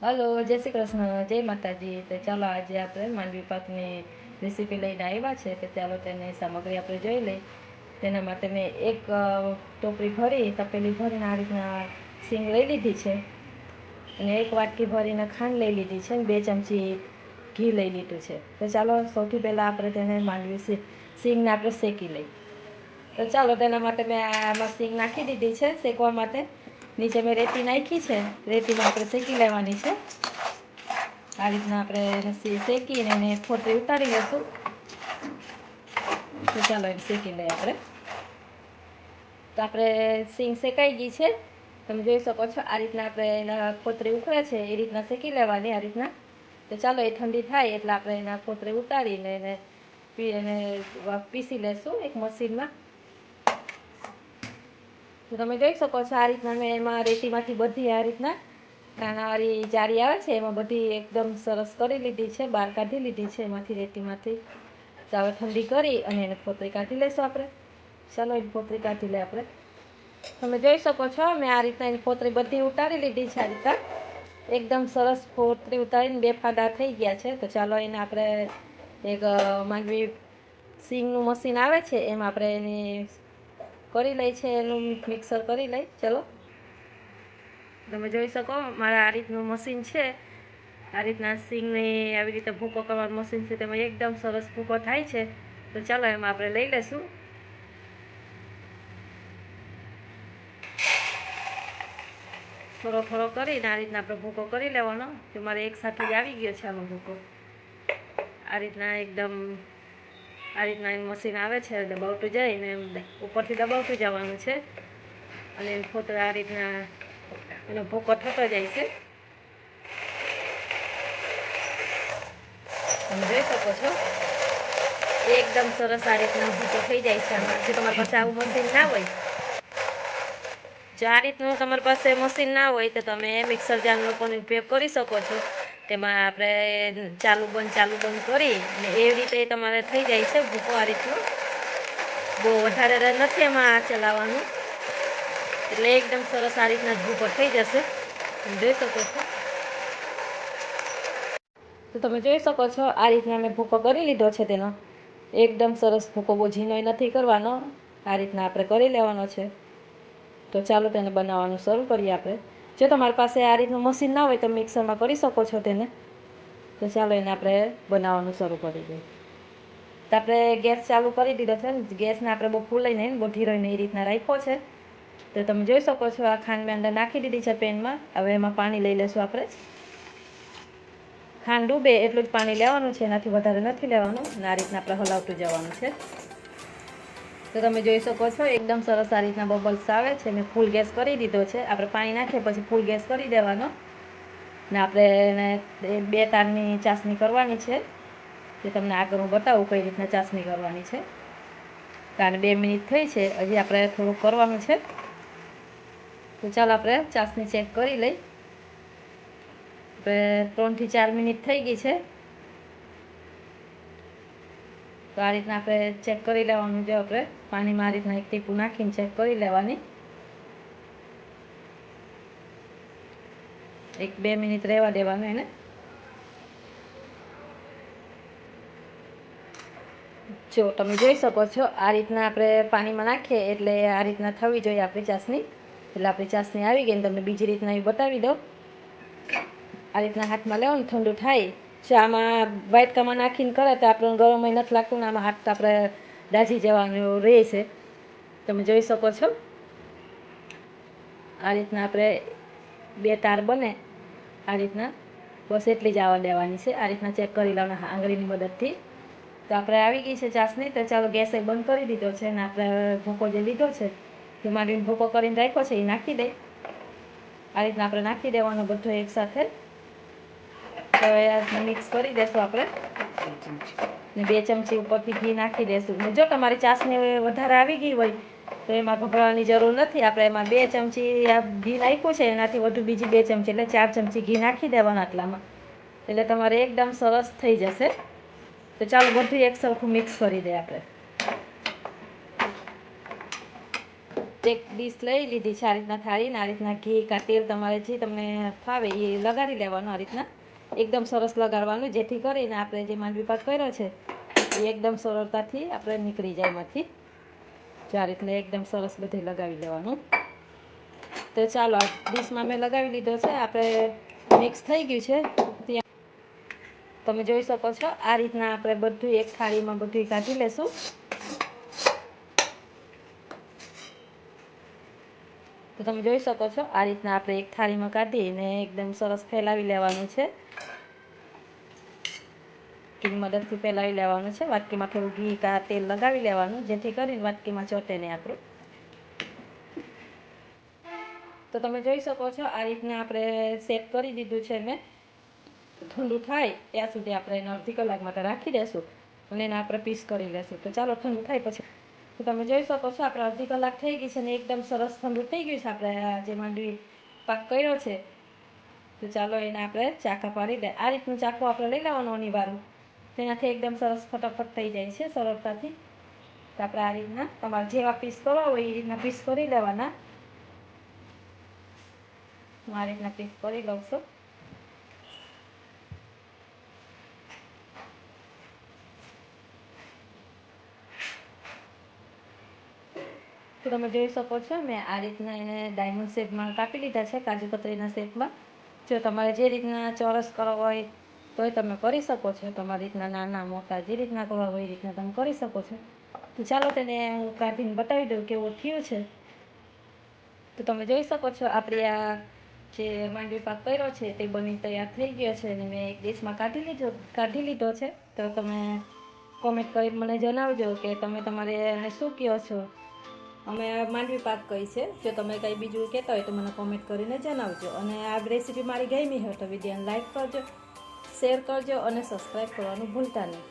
Hello, જય શ્રી કૃષ્ણ, જય માતાજી. તો ચાલો આજે આપણે માંડવી પાકની રેસીપી લઈને આવ્યા છે, તો ચાલો તેની સામગ્રી આપણે જોઈ લઈ તેના માટે મેં એક ટોપરી ભરી, તપેલી ભરીને આ રીતના સિંગ લઈ લીધી છે. અને એક વાટકી ભરીને ખાંડ લઈ લીધી છે અને બે ચમચી ઘી લઈ લીધું છે. તો ચાલો, સૌથી પહેલાં આપણે તેને માંડવી સિંગને આપણે શેકી લઈ તો ચાલો, તેના માટે મેં આમાં સિંગ નાખી દીધી છે, શેકવા માટે. નીચે મેં રેતી નાખી છે. રેતીમાં આપણે શેકી લેવાની છે. આ રીતના આપણે શે- શેકીને એને ફોતરી ઉતારી લઈશું તો ચાલો એને શેકી લઈએ આપણે. તો આપણે સિંગ શેકાઈ ગઈ છે. તમે જોઈ શકો છો આ રીતના આપણે એના ફોતરી ઉખડે છે. એ રીતના શેકી લેવાની આ રીતના. તો ચાલો એ ઠંડી થાય એટલે આપણે એના ફોતરી ઉતારીને એને પી, એને પીસી લેશું એક મશીનમાં. તમે જોઈ શકો છો આ રીતના મેં એમાં રેતીમાંથી બધી આ રીતના નાનાવાળી જારી આવે છે, એમાં બધી એકદમ સરસ કરી લીધી છે, બહાર કાઢી લીધી છે, એમાંથી રેતીમાંથી. ચાવે ઠંડી કરી અને એને ફોતરી કાઢી લઈશું આપણે. ચાલો, એની ફોતરી કાઢી લઈએ આપણે. તમે જોઈ શકો છો, મેં આ રીતના એની ફોતરી બધી ઉતારી લીધી છે આ રીતના. એકદમ સરસ ફોતરી ઉતારીને બે ફાંદા થઈ ગયા છે. તો ચાલો, એને આપણે એક માંગવી સિંગનું મશીન આવે છે, એમાં આપણે એની કરી લઈ છે, એનું મિક્સર કરી લઈ. ચલો. તમે જોઈ શકો, મારા આ રીતનું મશીન છે. આ રીતના સિંગની આવી રીતે ભૂકો કરવાનું મશીન છે, તેમાં એકદમ સરસ ભૂકો થાય છે. તો ચાલો, એમાં આપણે લઈ લઈશું. થોડો થોડો કરીને આ રીતના આપણે ભૂકો કરી લેવાનો. તો મારે એક સાથે જ આવી ગયો છે આમાં ભૂકો. આ રીતના એકદમ આ રીતના એનું મશીન આવે છે, દબાવતું જાય ને એમ ઉપરથી દબાવતું જવાનું છે. અને એમ ફોટો આ રીતના એનો ભૂકો થતો જાય છે. તમે જોઈ શકો છો. એકદમ સરસ આ રીતના ભૂકો થઈ જાય છે જો તમારી પાસે આવું મશીન ના હોય. જો આ રીતનું તમારી પાસે મશીન ના હોય તો તમે મિક્સર જારનો પણ ઉપયોગ કરી શકો છો. તેમાં આપણે ચાલુ બંધ ચાલુ બંધ કરી અને એવી રીતે તમારે થઈ જાય છે ભૂકો આ રીતનો. બહુ વધારે નથી એમાં ચલાવવાનું. એટલે એકદમ સરસ આ રીતના ભૂકો થઈ જશે. જોઈ શકો છો. તો તમે જોઈ શકો છો આ રીતના મેં ભૂકો કરી લીધો છે તેનો. એકદમ સરસ ભૂકો ઝીણોય નથી કરવાનો. આ રીતના આપણે કરી લેવાનો છે. તો ચાલો તેને બનાવવાનું શરૂ કરીએ આપણે. જો તમારી પાસે આ રીતનું મશીન ના હોય તો મિક્સરમાં કરી શકો છો તેને. તો ચાલો એને આપણે બનાવવાનું શરૂ કરી દઈએ. તો આપણે ગેસ ચાલુ કરી દીધો છે ગેસને આપણે બહુ ફૂલાઈને બહુ ધીરો એ રીતના રાખ્યો છે. તો તમે જોઈ શકો છો આ ખાંડ મેં અંદર નાખી દીધી છે પેનમાં. હવે એમાં પાણી લઈ લેશું આપણે. ખાંડ ડૂબે એટલું જ પાણી લેવાનું છે, એનાથી વધારે નથી લેવાનું. અને આ રીતના આપણે હલાવતું જવાનું છે. તો તમે જોઈ શકો છો, એકદમ સરસ આ રીતના બબલ્સ આવે છે. મેં ફૂલ ગેસ કરી દીધો છે. આપણે પાણી નાખીએ પછી ફૂલ ગેસ કરી દેવાનો. ને આપણે એને બે તારની ચાસણી કરવાની છે. જે તમને આગળ હું બતાવું કઈ રીતના ચાસણી કરવાની છે. કારણ બે મિનિટ થઈ છે. હજી આપણે થોડુંક કરવાનું છે. તો ચાલો આપણે ચાસણી ચેક કરી લઈ. આપણે ત્રણથી ચાર મિનિટ થઈ ગઈ છે. તો આ રીતના આપણે ચેક કરી લેવાનું છે આપણે. પાણીમાં આ રીતના એક ટીપું નાખીને ચેક કરી લેવાની. એક બે મિનિટ રહેવા દેવાનું એને. જો, તમે જોઈ શકો છો, આ રીતના આપણે પાણીમાં નાખીએ એટલે આ રીતના થવી જોઈએ આપણી ચાસણી. એટલે આપણી ચાસણી આવી ગઈ ને તમને બીજી રીતના એ બતાવી દઉં. આ રીતના હાથમાં લેવાનું, ઠંડુ થાય. જો આમાં વાટકામાં નાખીને કરે તો આપણને ગરમ નથી લાગતું ને આમાં હાથ આપણે દાઝી જવાનું રહે છે. તમે જોઈ શકો છો. આ રીતના આપણે બે તાર બને. આ રીતના બસ એટલી જ આવવા દેવાની છે. આ રીતના ચેક કરી લેવાના આંગળીની મદદથી. તો આપણે આવી ગઈ છે ચાસણી. તો ચાલો ગેસ બંધ કરી દીધો છે અને આપણે ભૂકો જે લીધો છે, ધીમાડીને ભૂકો કરીને રાખ્યો છે એ નાખી દઈ આ રીતના આપણે નાખી દેવાનો બધો એકસાથે એ મિક્સ કરી દેશું આપણે. ને બે ચમચી ઉપરથી ઘી નાખી દેશું. જો તમારી ચાસણી વધારે આવી ગઈ હોય, તો એમાં ગભરાવાની જરૂર નથી. આપણે એમાં બે ચમચી આ ઘી નાખ્યું છે, એનાથી વધુ બીજી બે ચમચી એટલે ચાર ચમચી ઘી નાખી દેવાના આટલામાં. એટલે તમારે એકદમ સરસ થઈ જશે. તો ચાલો બધું એક સરખું મિક્સ કરી દે આપણે. એક ડીશ લઈ લીધી છે, આ રીતના થાળીને, આ રીતના ઘી કાં તેલ તમારે જે તમને ફાવે એ લગાડી લેવાનું આ રીતના. એકદમ સરસ લગાડવાનું, જેથી કરીને આપણે જે માંડવી પાક કર્યો છે, એ એકદમ સરળતાથી આપણે નીકળી જાય એમાંથી. જો આ રીતના એકદમ સરસ બધે લગાવી લેવાનું. તો ચાલો ડીશમાં મેં લગાવી લીધો છે, આપણે મિક્સ થઈ ગયું છે. ત્યાં તમે જોઈ શકો છો, આ રીતના આપણે બધું એક થાળીમાં બધું કાઢી લેશું. તો તમે જોઈ શકો છો, આ રીતના આપણે એક થાળીમાં કાઢીને એકદમ સરસ ફેલાવી લેવાનું છે. ઘીની મદદથી ફેલાવી લેવાનું છે. વાટકીમાં થોડું ઘી, કા તેલ લગાવી લેવાનું, જેથી કરીને વાટકીમાં ચોટે નહીં આપણું. તો તમે જોઈ શકો છો, આ રીતના આપણે સેટ કરી દીધું છે મેં ઠંડુ થાય ત્યાં સુધી આપણે એને અડધી કલાક માટે રાખી દેશું અને એને આપણે પીસ કરી લેશું. તો ચાલો ઠંડુ થાય પછી તો તમે જોઈ શકો છો, આપણે અડધી કલાક થઈ ગઈ છે ને એકદમ સરસ ઠંડુ થઈ ગયું છે આપણે આ જે માંડવી પાક કર્યો છે. તો ચાલો એને આપણે ચાકા પાડી દે. આ રીતનું ચાકુ આપણે લઈ લેવાનું અનિવાર્ય. તેનાથી એકદમ સરસ ફટાફટ થઈ જાય છે સરળતાથી. તો આપણે આ રીતના તમારે જેવા પીસ કરવા હોય એ રીતના પીસ કરી લેવાના. હું આ રીતના પીસ કરી લઉં છું. તો તમે જોઈ શકો છો, મેં આ રીતના એને ડાયમંડ શેપમાં કાપી લીધા છે, કાજુ કતરીના શેપમાં જો તમારે જે રીતના ચોરસ કરવા હોય, તોય તમે કરી શકો છો. તમારી રીતના નાના, મોટા જે રીતના કરવા હોય, એ રીતના તમે કરી શકો છો. તો ચાલો તેને હું કાઢીને બતાવી દઉં કેવું થયું છે. તો તમે જોઈ શકો છો, આપણે આ જે માંડવી પાક કર્યો છે, તે બની તૈયાર થઈ ગયો છે અને મેં એક ડીશમાં કાઢી લીધો કાઢી લીધો છે. તો તમે કોમેન્ટ કરી મને જણાવજો કે તમે તમારે એને શું કહો છો? અમે માંડવી પાક કહી છે. જો તમે કંઈ બીજું કહેતા હોય તો મને કોમેન્ટ કરીને જણાવજો. અને આ રેસીપી મારી ગમી હોય તો વિડીયોને લાઈક કરજો શેર કરજો અને સબસ્ક્રાઈબ કરવાનું ભૂલતા નહીં.